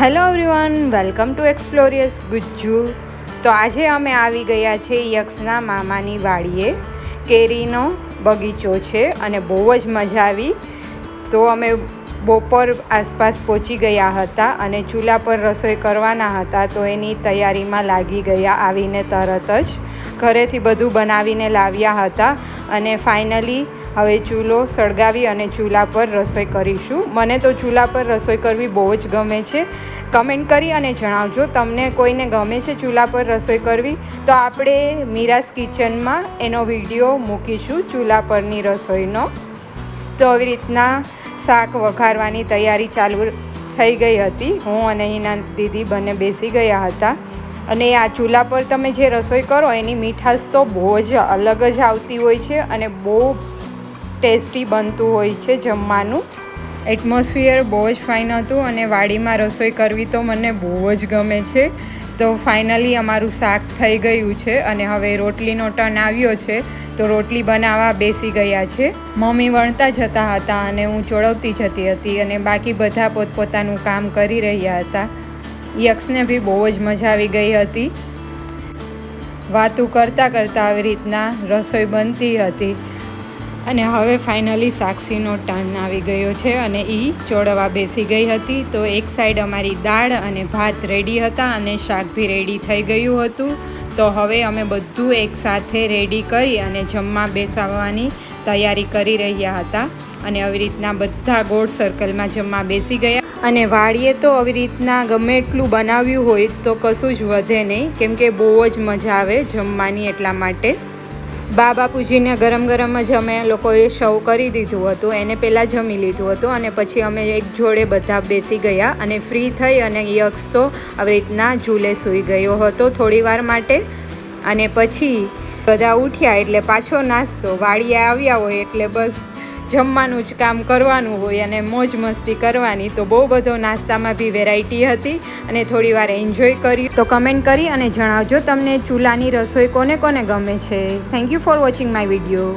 Hello everyone, welcome to Explorious Gujju. તો આજે અમે આવી ગયા છે યક્ષના મામાની વાડીએ. કેરીનો બગીચો છે અને બહુ જ મજા આવી. તો અમે બપોર આસપાસ પહોંચી ગયા હતા અને ચૂલા પર રસોઈ કરવાના હતા તો એની તૈયારીમાં લાગી ગયા આવીને તરત જ. ઘરેથી બધું બનાવીને લાવ્યા હતા અને ફાઇનલી હવે ચૂલો સળગાવી અને ચૂલા પર રસોઈ કરીશું. મને તો ચૂલા પર રસોઈ કરવી બહુ જ ગમે છે. કમેન્ટ કરી અને જણાવજો તમને કોઈને ગમે છે ચૂલા પર રસોઈ કરવી? તો આપણે મીરાસ કિચનમાં એનો વીડિયો મૂકીશું ચૂલા પરની રસોઈનો. તો આવી રીતના શાક વઘારવાની તૈયારી ચાલુ થઈ ગઈ હતી. હું અને એના દીદી બંને બેસી ગયા હતા. અને આ ચૂલા પર તમે જે રસોઈ કરો, એની મીઠાશ તો બહુ જ અલગ જ આવતી હોય છે અને બહુ ટેસ્ટી બનતું હોય છે જમવાનું. એટમોસ્ફિયર બહુ જ ફાઇન હતું અને વાડીમાં રસોઈ કરવી તો મને બહુ જ ગમે છે. તો ફાઇનલી અમારું શાક થઈ ગયું છે અને હવે રોટલીનો ટર્ન આવ્યો છે. તો રોટલી બનાવવા બેસી ગયા છે. મમ્મી વણતા જતા હતા અને હું ચોળવતી જતી હતી અને બાકી બધા પોતપોતાનું કામ કરી રહ્યા હતા. યક્ષને બી બહુ જ મજા આવી ગઈ હતી. વાતું કરતાં કરતાં આવી રીતના રસોઈ બનતી હતી. અને હવે ફાઇનલી સાક્ષીનો ટર્ન આવી ગયો છે અને એ ચોળવા બેસી ગઈ હતી. તો એક સાઈડ અમારી દાળ અને ભાત રેડી હતા અને શાક બી રેડી થઈ ગયું હતું. તો હવે અમે બધું એકસાથે રેડી કરી અને જમવા બેસાવવાની તૈયારી કરી રહ્યા હતા. અને આવી રીતના બધા ગોળ સર્કલમાં જમવા બેસી ગયા. અને વાડીએ તો આવી રીતના ગમે એટલું બનાવ્યું હોય તો કશું જ વધે નહીં. કેમ કે બહુ જ મજા આવે જમવાની એટલા માટે. બા બાપુજીને ગરમ ગરમ જ અમે લોકોએ શવ કરી દીધું હતું. એને પહેલાં જમી લીધું હતું અને પછી અમે એક જોડે બધા બેસી ગયા અને ફ્રી થઈ અને યક્ષ તો આવી રીતના ઝૂલે સૂઈ ગયો હતો થોડી વાર માટે. અને પછી બધા ઉઠ્યા એટલે પાછો નાસ્તો, વાડીએ આવ્યા હોય એટલે બસ જમવાનું જ કામ કરવાનું હોય અને મોજ મસ્તી કરવાની, તો બહુ બધો નાસ્તામાં બી વેરાયટી હતી અને થોડી વાર એન્જોય કરી. તો કમેન્ટ કરી અને જણાવજો તમને ચૂલાની રસોઈ કોને કોને ગમે છે. Thank you for watching my video